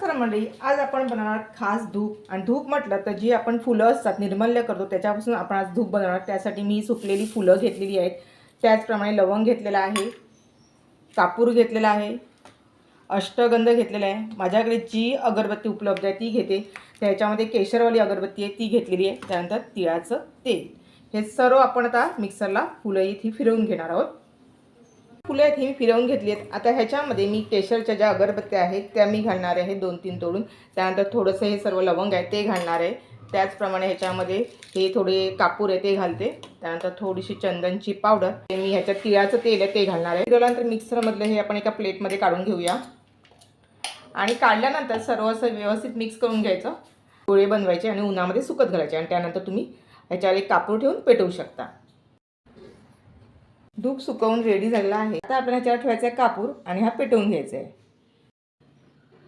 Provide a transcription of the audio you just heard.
खरं मंडळी आज आपण बनवणार खास धूप. आणि धूप म्हटलं तर जी आपण फुलं असतात निर्मल्य करतो त्याच्यापासून आपण आज धूप बनवणार. त्यासाठी मी सुकलेली फुलं घेतलेली आहेत. त्याचप्रमाणे लवंग घेतलेला आहे कापूर घेतलेला आहे अष्टगंध घेतलेला आहे. माझ्याकडे जी अगरबत्ती उपलब्ध आहे ती घेते. त्याच्यामध्ये केशरवाली अगरबत्ती आहे ती घेतलेली आहे. त्यानंतर तिळाचं तेल. हे सर्व आपण आता मिक्सरला फुलं इथे फिरवून घेणार आहोत. फुलं आहेत ही मी फिरवून घेतली आहेत. आता ह्याच्यामध्ये मी केशरच्या ज्या अगरबत्त्या आहेत त्या मी घालणार आहे दोन तीन तोडून. त्यानंतर थोडंसं हे सर्व लवंग आहे ते घालणार आहे. त्याचप्रमाणे ह्याच्यामध्ये हे थोडे कापूर आहे ते घालते. त्यानंतर थोडीशी चंदनची पावडर. ते मी ह्याच्यात तिळाचं तेल आहे ते घालणार आहे. फिरवल्यानंतर मिक्सरमधलं हे आपण एका प्लेटमध्ये काढून घेऊया. आणि काढल्यानंतर सर्व असं व्यवस्थित मिक्स करून घ्यायचं. गोळे बनवायचे आणि उन्हामध्ये सुकत घालायचे. आणि त्यानंतर तुम्ही ह्याच्यावर एक कापूर ठेवून पेटवू शकता. धूप सुकवून रेडी झालेला आहे. आता आपण ह्याच्यावर ठेवायचा आहे कापूर आणि हा पेटवून घ्यायचा आहे